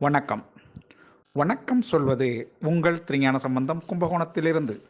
வணக்கம். வணக்கம் சொல்வது உங்கள் திருஞான சம்பந்தம் கும்பகோணத்திலிருந்து.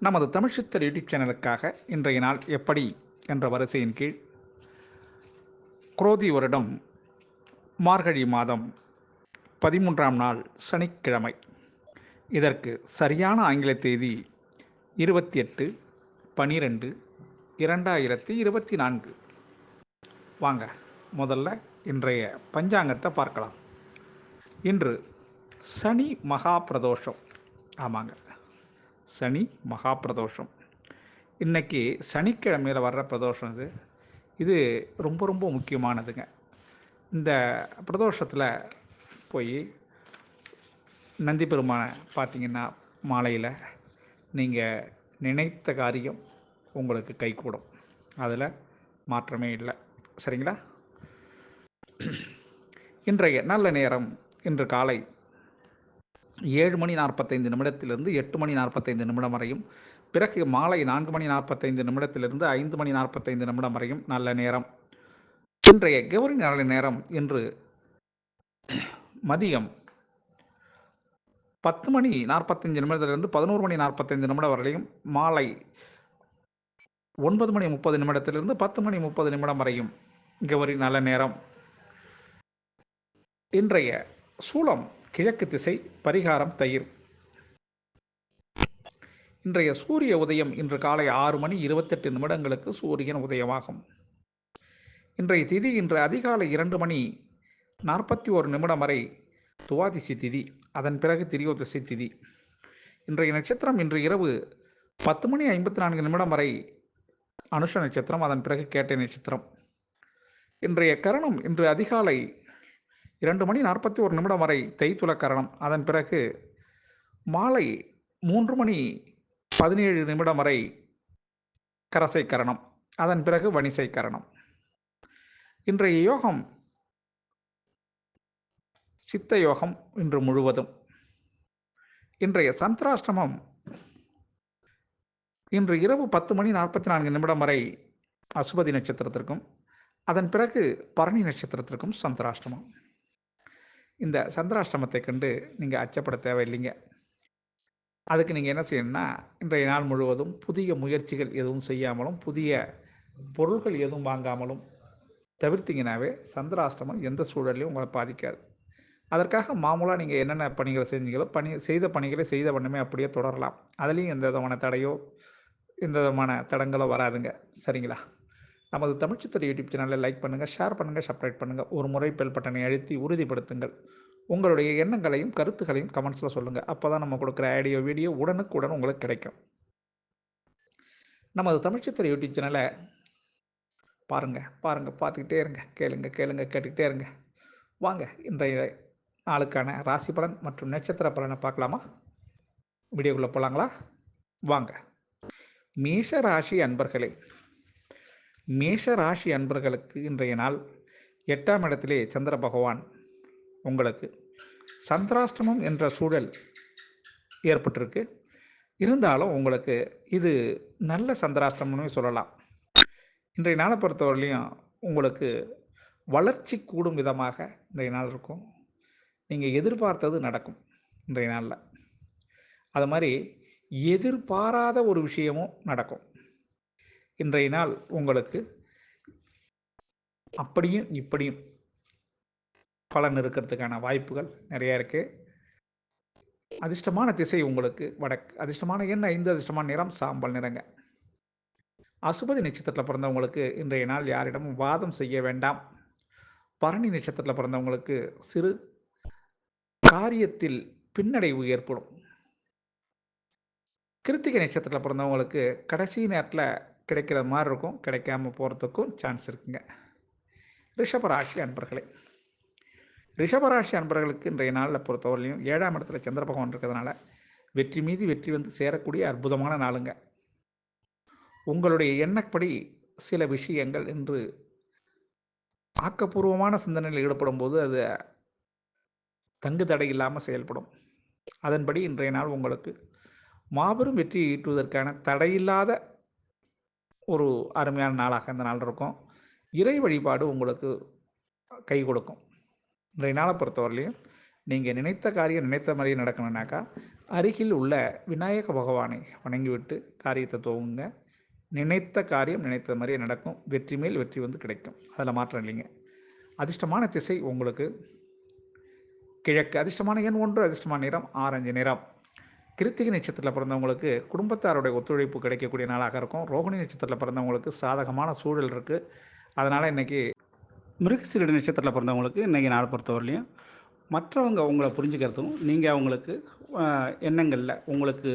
நமது தமிழ் சித்தர் யூடியூப் சேனலுக்காக இன்றைய நாள் எப்படி என்ற வரிசையின் கீழ். குரோதி வருடம் மார்கழி மாதம் பதிமூன்றாம் நாள் சனிக்கிழமை. இதற்கு சரியான ஆங்கில தேதி இருபத்தி எட்டு பனிரெண்டு இரண்டாயிரத்தி இருபத்தி நான்கு. வாங்க முதல்ல இன்றைய பஞ்சாங்கத்தை பார்க்கலாம். இன்று சனி மகா பிரதோஷம் ஆமாங்க. சனி மகா பிரதோஷம் இன்னைக்கு சனிக்கிழமையில் வர்ற பிரதோஷம் இது. இது ரொம்ப ரொம்ப முக்கியமானதுங்க. இந்த பிரதோஷத்தில் போய் நந்தி பெருமானை பார்த்தீங்கன்னா மாலையில் நீங்கள் நினைத்த காரியம் உங்களுக்கு கைகூடும். அதில் மாற்றமே இல்லை. சரிங்களா? இன்றைய நல்ல நேரம் இன்று காலை ஏழு மணி நாற்பத்தைந்து நிமிடத்திலிருந்து எட்டு மணி நாற்பத்தைந்து நிமிடம் வரையும் பிறகு மாலை நான்கு மணி நாற்பத்தைந்து நிமிடத்திலிருந்து ஐந்து மணி நாற்பத்தைந்து நிமிடம் வரையும் நல்ல நேரம். இன்றைய கௌரி நல்ல நேரம் இன்று மதியம் பத்து மணி நாற்பத்தஞ்சு நிமிடத்திலிருந்து பதினோரு மணி நாற்பத்தைந்து நிமிடம் வரையும் மாலை ஒன்பது மணி முப்பது நிமிடத்திலிருந்து பத்து மணி முப்பது நிமிடம் வரையும் கௌரி நல்ல நேரம். இன்றைய சூலம் கிழக்கு திசை பரிகாரம் தயிர். இன்றைய சூரிய உதயம் இன்று காலை ஆறு மணி இருபத்தெட்டு நிமிடங்களுக்கு சூரியன் உதயமாகும். இன்றைய திதி இன்று அதிகாலை இரண்டு மணி நாற்பத்தி ஒரு நிமிடம் வரை துவாதிசி திதி அதன் பிறகு திரியோதிசை திதி. இன்றைய நட்சத்திரம் இன்று இரவு பத்து மணி ஐம்பத்தி நான்கு நிமிடம் வரை அனுஷ நட்சத்திரம் அதன் பிறகு கேட்டை நட்சத்திரம். இன்றைய கரணம் இன்று அதிகாலை இரண்டு மணி நாற்பத்தி ஒரு நிமிடம் வரை தைத்துள கரணம். அதன் பிறகு மாலை மூன்று மணி பதினேழு நிமிடம் வரை கரசை கரணம். அதன் பிறகு வணிசை கரணம். இன்றைய யோகம் சித்த யோகம் இன்று முழுவதும். இன்றைய சந்திராஷ்டமம் இன்று இரவு பத்து மணி நாற்பத்தி நான்கு நிமிடம் வரை அசுபதி நட்சத்திரத்திற்கும் அதன் பிறகு பரணி நட்சத்திரத்திற்கும் சந்திராஷ்டமம். இந்த சந்திராஷ்டமத்தை கண்டு நீங்கள் அச்சப்பட தேவையில்லைங்க. அதுக்கு நீங்கள் என்ன செய்யணும்னா இன்றைய நாள் முழுவதும் புதிய முயற்சிகள் எதுவும் செய்யாமலும் புதிய பொருட்கள் எதுவும் வாங்காமலும் தவிர்த்திங்கனாவே சந்திராஷ்டமம் எந்த சூழலையும் உங்களை பாதிக்காது. அதற்காக மாமூலாக நீங்கள் என்னென்ன பணிகளை செஞ்சீங்களோ பணி செய்த பணிகளை செய்த வண்ணமே அப்படியே தொடரலாம். அதுலேயும் எந்த விதமான தடையோ எந்த விதமான தடங்களோ வராதுங்க. சரிங்களா? நமது தமிழ்ச்சித்திர யூடியூப் சேனலை லைக் பண்ணுங்கள் ஷேர் பண்ணுங்கள் சப்ஸ்கிரைப் பண்ணுங்கள் ஒரு முறை பெல் பட்டனை அழுத்தி உறுதிப்படுத்துங்கள். உங்களுடைய எண்ணங்களையும் கருத்துக்களையும் கமெண்ட்ஸில் சொல்லுங்கள் அப்போ தான் நம்ம கொடுக்குற ஆடியோ வீடியோ உடனுக்குடன் உங்களுக்கு கிடைக்கும். நமது தமிழ்ச்சித்திர யூடியூப் சேனலை பாருங்கள் பாருங்கள் பார்த்துக்கிட்டே இருங்க கேளுங்க கேளுங்க கேட்டுக்கிட்டே இருங்க. வாங்க இன்றைய நாளுக்கான ராசி பலன் மற்றும் நட்சத்திர பலனை பார்க்கலாமா? வீடியோக்குள்ளே போகலாங்களா வாங்க. மேஷ ராசி அன்பர்களே மேஷ ராசி அன்பர்களுக்கு இன்றைய நாள் எட்டாம் இடத்திலே சந்திர பகவான் உங்களுக்கு. சந்திராஷ்டமம் என்ற சூழல் ஏற்பட்டிருக்கு. இருந்தாலும் உங்களுக்கு இது நல்ல சந்திராஷ்டமம்னு சொல்லலாம். இன்றைய நாளை பொறுத்தவரையிலையும் உங்களுக்கு வளர்ச்சி கூடும் விதமாக இன்றைய நாள் இருக்கும். நீங்கள் எதிர்பார்த்தது நடக்கும் இன்றைய நாளில். அது மாதிரி எதிர்பாராத ஒரு விஷயமும் நடக்கும். இன்றைய நாள் உங்களுக்கு அப்படியும் இப்படியும் பலன் இருக்கிறதுக்கான வாய்ப்புகள் நிறையா இருக்குது அதிர்ஷ்டமான திசை உங்களுக்கு வடக்கு அதிர்ஷ்டமான என்ன ஐந்து அதிர்ஷ்டமான நிறம் சாம்பல் நிறங்க. அசுபதி நட்சத்திரத்தில் பிறந்தவங்களுக்கு இன்றைய நாள் யாரிடமும் வாதம் செய்ய வேண்டாம். பரணி நட்சத்திரத்தில் பிறந்தவங்களுக்கு சிறு காரியத்தில் பின்னடைவு ஏற்படும். கிருத்திகை நட்சத்திரத்தில் பிறந்தவங்களுக்கு கடைசி நேரத்தில் கிடைக்கிற மாதிரி இருக்கும் கிடைக்காம போகிறதுக்கும் சான்ஸ் இருக்குங்க. ரிஷபராசி அன்பர்களே ரிஷபராசி அன்பர்களுக்கு இன்றைய நாளில் பொறுத்தவரையிலையும் ஏழாம் இடத்துல சந்திர பகவான் இருக்கிறதுனால வெற்றி மீது வெற்றி வந்து சேரக்கூடிய அற்புதமான நாளுங்க. உங்களுடைய எண்ணப்படி சில விஷயங்கள் இன்று ஆக்கப்பூர்வமான சிந்தனையில் ஈடுபடும் போது அது தங்கு தடை இல்லாமல் செயல்படும். அதன்படி இன்றைய நாள் உங்களுக்கு மாபெரும் வெற்றி ஈட்டுவதற்கான தடையில்லாத ஒரு அருமையான நாளாக இந்த நாள் இருக்கும். இறை வழிபாடு உங்களுக்கு கை கொடுக்கும். இன்றைய நாளை பொறுத்தவரையிலையும் நீங்கள் நினைத்த காரியம் நினைத்த மாதிரியே நடக்கணும்னாக்கா அருகில் உள்ள விநாயக பகவானை வணங்கிவிட்டு காரியத்தை துவங்குங்க. நினைத்த காரியம் நினைத்த மாதிரியே நடக்கும். வெற்றி மேல் வெற்றி வந்து கிடைக்கும். அதில் மாற்றம் இல்லைங்க. அதிர்ஷ்டமான திசை உங்களுக்கு. கிழக்கு அதிர்ஷ்டமான எண் ஒன்று அதிர்ஷ்டமான நிறம் ஆரஞ்சு நிறம். கிருத்திகை நட்சத்திரத்தில் பிறந்தவங்களுக்கு குடும்பத்தாருடைய ஒத்துழைப்பு கிடைக்கக்கூடிய நாளாக இருக்கும். ரோகிணி நட்சத்திரத்தில் பிறந்தவங்களுக்கு சாதகமான சூழல் இருக்குது அதனால் இன்றைக்கி மிருகசீரடி நட்சத்திரத்தில் பிறந்தவங்களுக்கு இன்றைக்கி நாள் பொறுத்தவரையிலையும் மற்றவங்க உங்களை புரிஞ்சுக்கிறதும் நீங்கள் அவங்களுக்கு எண்ணங்களில் உங்களுக்கு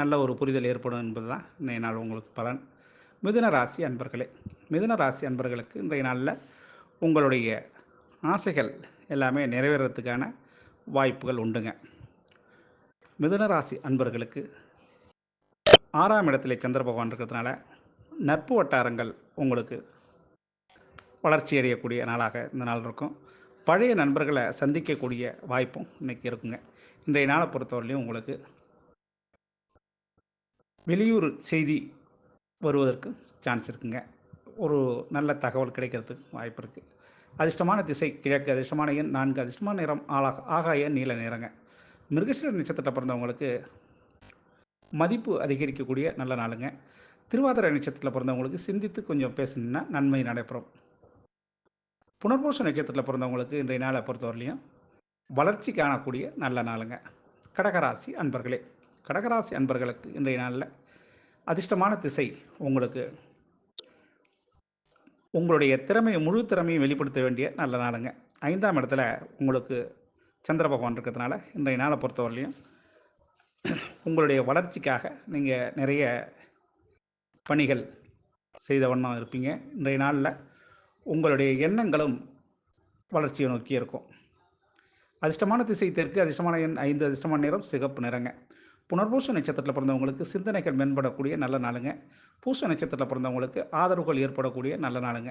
நல்ல ஒரு புரிதல் ஏற்படும் என்பது தான் இன்றைய நாள் உங்களுக்கு பலன். மிதுன ராசி அன்பர்களே மிதுன ராசி அன்பர்களுக்கு இன்றைய நாளில் உங்களுடைய ஆசைகள் எல்லாமே நிறைவேறத்துக்கான வாய்ப்புகள் உண்டுங்க. மிதுனராசி அன்பர்களுக்கு ஆறாம் இடத்துல சந்திர பகவான் இருக்கிறதுனால நட்பு வட்டாரங்கள் உங்களுக்கு வளர்ச்சி அடையக்கூடிய நாளாக இந்த நாள் இருக்கும். பழைய நண்பர்களை சந்திக்கக்கூடிய வாய்ப்பும் இன்றைக்கி இருக்குங்க. இன்றைய நாளை பொறுத்தவரையிலையும் உங்களுக்கு வெளியூர் செய்தி வருவதற்கு சான்ஸ் இருக்குங்க. ஒரு நல்ல தகவல் கிடைக்கிறதுக்கு வாய்ப்பு இருக்குது அதிர்ஷ்டமான திசை கிழக்கு அதிர்ஷ்டமான எண் நான்கு அதிர்ஷ்டமான நிறம் ஆளாக ஆகாய நீல நிறங்க. மிருகசீர நட்சத்திரத்தில் பிறந்தவங்களுக்கு மதிப்பு அதிகரிக்கக்கூடிய நல்ல நாளுங்க. திருவாதிரை நட்சத்திரத்தில் பிறந்தவங்களுக்கு சிந்தித்து கொஞ்சம் பேசணுன்னா நன்மை நடைபெறும். புனர்பூச நட்சத்திரத்தில் பிறந்தவங்களுக்கு இன்றைய நாளை பொறுத்தவரையிலையும் வளர்ச்சி காணக்கூடிய நல்ல நாளுங்க. கடகராசி அன்பர்களே கடகராசி அன்பர்களுக்கு இன்றைய நாளில் அதிர்ஷ்டமான திசை உங்களுக்கு. உங்களுடைய திறமையை முழு திறமையும் வெளிப்படுத்த வேண்டிய நல்ல நாளுங்க. ஐந்தாம் இடத்துல உங்களுக்கு சந்திர பகவான் இருக்கிறதுனால இன்றைய நாளை பொறுத்தவரையிலையும் உங்களுடைய வளர்ச்சிக்காக நீங்கள் நிறைய பணிகள் செய்த வண்ணம் இருப்பீங்க. இன்றைய நாளில் உங்களுடைய எண்ணங்களும் வளர்ச்சியை நோக்கி இருக்கும். அதிர்ஷ்டமான திசை தெற்கு அதிர்ஷ்டமான எண் ஐந்து அதிர்ஷ்டமான நிறம் சிகப்பு நிறங்க. புனர்பூச நட்சத்திரத்தில் பிறந்தவங்களுக்கு சிந்தனைகள் மேம்படக்கூடிய நல்ல நாளுங்க. பூச நட்சத்திரத்தில் பிறந்தவங்களுக்கு ஆதரவுகள் ஏற்படக்கூடிய நல்ல நாளுங்க.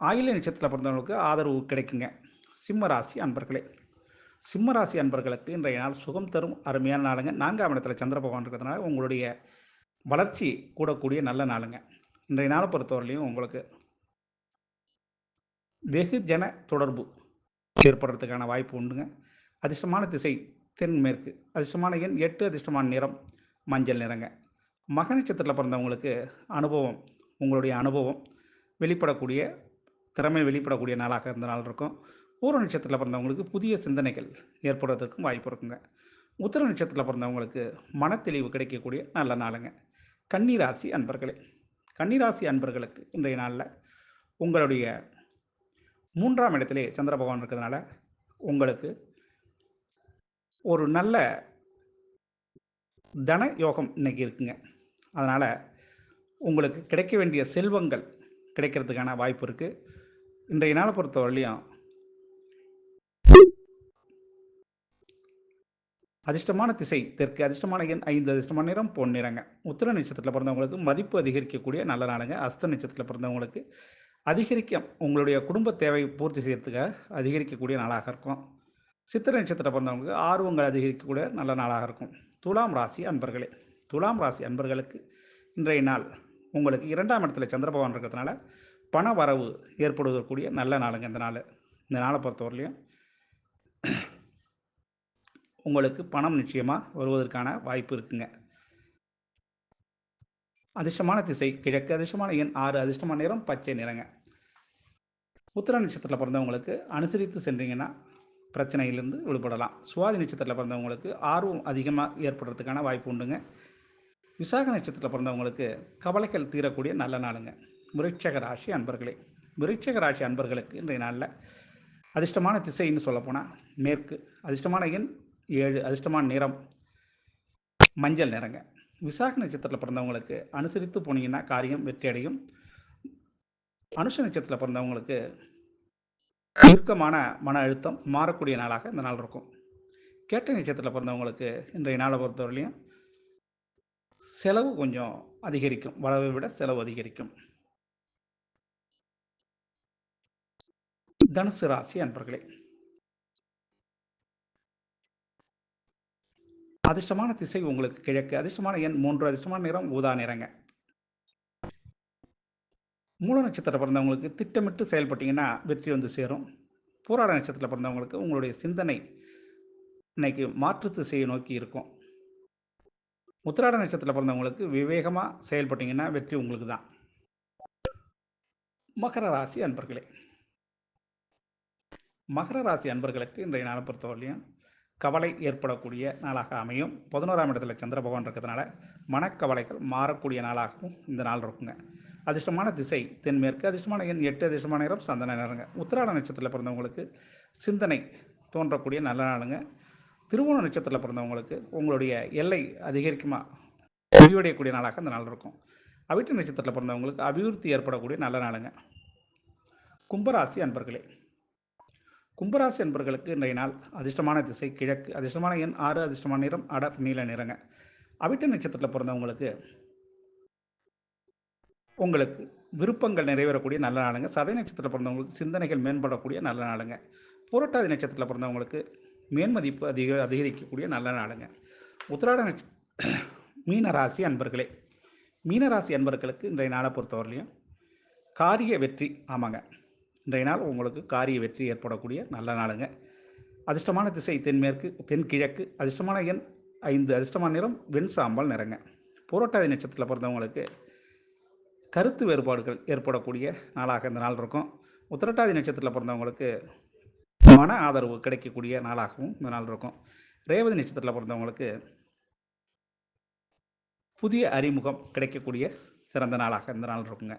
ஆயில நட்சத்திரத்தில் பிறந்தவங்களுக்கு ஆதரவு கிடைக்குங்க. சிம்ம ராசி அன்பர்களே சிம்மராசி அன்பர்களுக்கு இன்றைய நாள் சுகம் தரும் அருமையான நாளுங்க. நான்காம் இடத்துல சந்திர பகவான் இருக்கிறதுனால உங்களுடைய வளர்ச்சி கூடக்கூடிய நல்ல நாளுங்க. இன்றைய நாளை பொறுத்தவரையிலையும் உங்களுக்கு வெகுஜன தொடர்பு ஏற்படுறதுக்கான வாய்ப்பு உண்டுங்க. அதிர்ஷ்டமான திசை தென்மேற்கு அதிர்ஷ்டமான எண் எட்டு அதிர்ஷ்டமான நிறம் மஞ்சள் நிறங்க. மக நட்சத்திரத்தில் பிறந்தவங்களுக்கு அனுபவம் உங்களுடைய அனுபவம் வெளிப்படக்கூடிய திறமை வெளிப்படக்கூடிய நாளாக இருந்த நாள் இருக்கும். பூர்வ நட்சத்திரத்தில் பிறந்தவங்களுக்கு புதிய சிந்தனைகள் ஏற்படுறதுக்கும் வாய்ப்பு இருக்குங்க. உத்தர நட்சத்திரத்தில் பிறந்தவங்களுக்கு மனத்தெளிவு கிடைக்கக்கூடிய நல்ல நாளுங்க. கன்னிராசி அன்பர்களே கன்னிராசி அன்பர்களுக்கு இன்றைய நாளில் உங்களுடைய மூன்றாம் இடத்திலே சந்திர பகவான் இருக்கிறதுனால உங்களுக்கு ஒரு நல்ல தன யோகம் இன்னைக்கு இருக்குங்க. அதனால் உங்களுக்கு கிடைக்க வேண்டிய செல்வங்கள் கிடைக்கிறதுக்கான வாய்ப்பு இருக்குது இன்றைய நாளை பொறுத்தவரையிலையும் அதிர்ஷ்டமான திசை தெற்கு அதிர்ஷ்டமான எண் ஐந்து அதிர்ஷ்டமான நிறம் பொன் நிறங்க. உத்திர நட்சத்திரத்தில் பிறந்தவங்களுக்கு மதிப்பு அதிகரிக்கக்கூடிய நல்ல நாளுங்க. அஸ்த நட்சத்திரத்தில் பிறந்தவங்களுக்கு அதிகரிக்க உங்களுடைய குடும்ப தேவை பூர்த்தி செய்யறதுக்காக அதிகரிக்கக்கூடிய நாளாக இருக்கும். சித்திர நட்சத்திரத்தில் பிறந்தவங்களுக்கு ஆர்வங்கள் அதிகரிக்கக்கூடிய நல்ல நாளாக இருக்கும். துலாம் ராசி அன்பர்களே துலாம் ராசி அன்பர்களுக்கு இன்றைய நாள் உங்களுக்கு இரண்டாம் இடத்துல சந்திர பகவான் இருக்கிறதுனால பண வரவு ஏற்படுவதற்கூடிய நல்ல நாளுங்க இந்த நாள். இந்த நாளை பொறுத்தவரையிலையும் உங்களுக்கு பணம் நிச்சயமாக வருவதற்கான வாய்ப்பு இருக்குங்க. அதிர்ஷ்டமான திசை கிழக்கு அதிர்ஷ்டமான எண் ஆறு அதிர்ஷ்டமான நிறம் பச்சை நிறங்க. உத்திர நட்சத்திரத்தில் பிறந்தவங்களுக்கு அனுசரித்து சென்றீங்கன்னா பிரச்சனையிலிருந்து விடுபடலாம். சுவாதி நட்சத்திரத்தில் பிறந்தவங்களுக்கு ஆர்வம் அதிகமாக ஏற்படுறதுக்கான வாய்ப்பு உண்டுங்க. விசாக நட்சத்திரத்தில் பிறந்தவங்களுக்கு கவலைகள் தீரக்கூடிய நல்ல நாளுங்க. விருட்சக ராசி அன்பர்களே விருட்சக ராசி அன்பர்களுக்கு இன்றைய நாளில் அதிர்ஷ்டமான திசைன்னு சொல்லப்போனால் மேற்கு அதிர்ஷ்டமான எண் ஏழு அதிர்ஷ்டமான நிறம் மஞ்சள் நிறங்க. விசாக நட்சத்திரத்தில் பிறந்தவங்களுக்கு அனுசரித்து போனீங்கன்னா காரியம் வெற்றி அடையும் அனுஷ நட்சத்திரத்தில் பிறந்தவங்களுக்கு இறுக்கமான மன அழுத்தம் மாறக்கூடிய நாளாக இந்த நாள் இருக்கும். கேட்ட நட்சத்திரத்தில் பிறந்தவங்களுக்கு இன்றைய நாளை பொறுத்தவரையிலையும் செலவு கொஞ்சம் அதிகரிக்கும். வரவை விட செலவு அதிகரிக்கும். தனுசு ராசி அன்பர்களே அதிர்ஷ்டமான திசை உங்களுக்கு கிழக்கு அதிர்ஷ்டமான எண் மூன்று அதிர்ஷ்டமான நிறம் ஊதா நிறங்க. மூல நட்சத்திரம் பிறந்தவங்களுக்கு திட்டமிட்டு செயல்பட்டீங்கன்னா வெற்றி வந்து சேரும். போராட நட்சத்திரத்தில் பிறந்தவங்களுக்கு உங்களுடைய சிந்தனை இன்னைக்கு மாற்று திசையை நோக்கி இருக்கும். உத்திராட நட்சத்திரத்தில் பிறந்தவங்களுக்கு விவேகமாக செயல்பட்டீங்கன்னா வெற்றி உங்களுக்கு தான். மகர ராசி அன்பர்களே. மகர ராசி அன்பர்களுக்கு இன்றைய நாளை பொறுத்தவரையிலையும் கவலை ஏற்படக்கூடிய நாளாக அமையும். பதினோராம் இடத்துல சந்திர பகவான் இருக்கிறதுனால மனக்கவலைகள் மாறக்கூடிய நாளாகவும் இந்த நாள் இருக்குங்க. அதிர்ஷ்டமான திசை தென்மேற்கு அதிர்ஷ்டமான எண் எட்டு அதிர்ஷ்டமான நேரம் சந்தன நேரங்க உத்திராட நட்சத்திரத்தில் பிறந்தவங்களுக்கு சிந்தனை தோன்றக்கூடிய நல்ல நாளுங்க. திருவோண நட்சத்திரத்தில் பிறந்தவங்களுக்கு உங்களுடைய எல்லை அதிகரிக்குமா? விரிவடையக்கூடிய நாளாக இந்த நாள் இருக்கும். அவிட்ட நட்சத்திரத்தில் பிறந்தவங்களுக்கு அபிவிருத்தி ஏற்படக்கூடிய நல்ல நாளுங்க. கும்பராசி அன்பர்களே கும்பராசி அன்பர்களுக்கு இன்றைய நாள் அதிர்ஷ்டமான திசை கிழக்கு அதிர்ஷ்டமான எண் ஆறு அதிர்ஷ்டமான நிறம் அட நீல நிறங்க. அவிட்ட நட்சத்திரத்தில் பிறந்தவங்களுக்கு உங்களுக்கு விருப்பங்கள் நிறைவேறக்கூடிய நல்ல நாளுங்க. சதை நட்சத்திரத்தில் பிறந்தவங்களுக்கு சிந்தனைகள் மேம்படக்கூடிய நல்ல நாளுங்க. புரட்டாதி நட்சத்திரத்தில் பிறந்தவங்களுக்கு மேன்மதிப்பு அதிக அதிகரிக்கக்கூடிய நல்ல நாளுங்க. உத்திராட நட்ச மீனராசி அன்பர்களே மீனராசி அன்பர்களுக்கு இன்றைய நாளை பொறுத்தவரையிலையும் காரிய வெற்றி ஆமாங்க. இன்றைய நாள் உங்களுக்கு காரிய வெற்றி ஏற்படக்கூடிய நல்ல நாளுங்க. அதிர்ஷ்டமான திசை தென்மேற்கு தென்கிழக்கு அதிர்ஷ்டமான எண் ஐந்து அதிர்ஷ்டமான நிறம் வெண் சாம்பல் நிறங்க. புரோட்டாதி நட்சத்திரத்தில் பிறந்தவங்களுக்கு கருத்து வேறுபாடுகள் ஏற்படக்கூடிய நாளாக இந்த நாள் இருக்கும். உத்திரட்டாதி நட்சத்திரத்தில் பிறந்தவங்களுக்கு மன ஆதரவு கிடைக்கக்கூடிய நாளாகவும் இந்த நாள் இருக்கும். ரேவதி நட்சத்திரத்தில் பிறந்தவங்களுக்கு புதிய அறிமுகம் கிடைக்கக்கூடிய சிறந்த நாளாக இந்த நாள் இருக்குங்க.